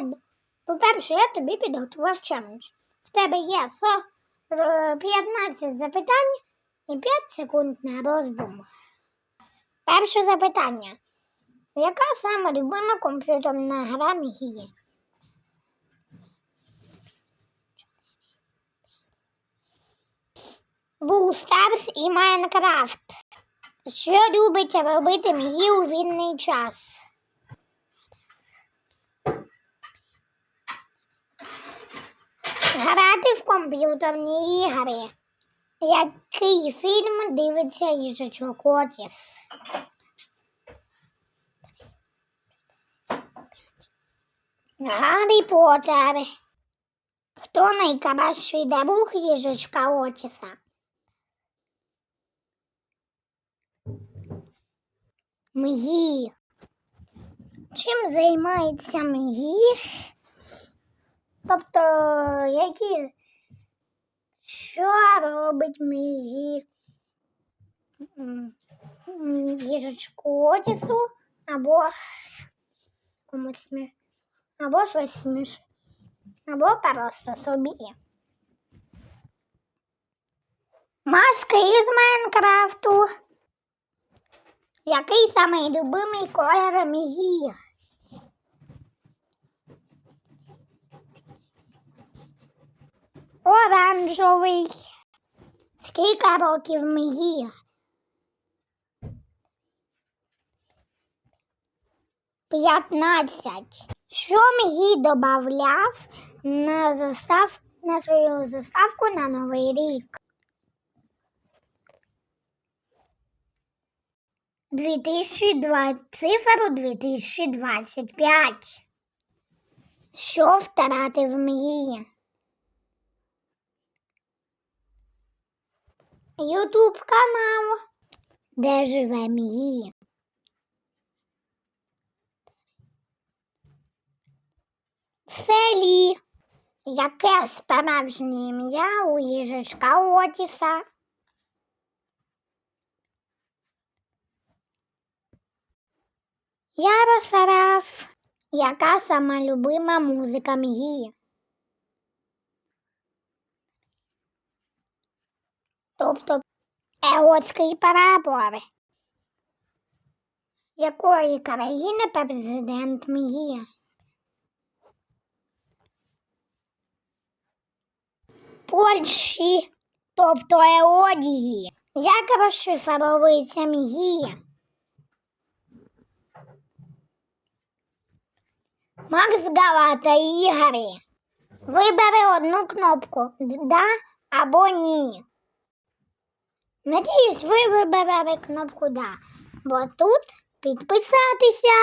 тебе. По-перше, я тобі підготував челендж. В тебе є 15 запитань і 5 секунд на роздум. Перше запитання. Яка саме любима комп'ютерна гра Мігії? Brawl Stars і Майнкрафт. Що любить робити Мігі у вільний час? Грати в комп'ютерні ігри. Який фільм дивиться їжачок Отіс? Гаррі Поттер. Хто найкращий друг їжачка Отіса? Мгі. Чим займається Мгі? Тобто, які що робить Мгі? М, м, Їжачку Отісу або комусь смі... або щось сміш. Або просто собі. Маска із Майнкрафту. Який самий любимий колір Мігі? Оранжевий. Скільки років Мігі? П'ятнадцять. Що Мігі додавав на застав на свою заставку на Новий рік? 2020, цифру 2025. Що втратив мрії? Ютуб канал, де живе мрії. В селі. Яке справжнє ім'я у їжачка Отіса? Ярослав. Яка сама любима музика Мгії? Тобто еотський прапор. Якої країни президент Мгія? Польщі, тобто Еодії. Як розшифровується Мгія? Макс Галата Ігорі. Вибери одну кнопку да або ні. Надіюсь, ви виберете кнопку да, бо тут підписатися.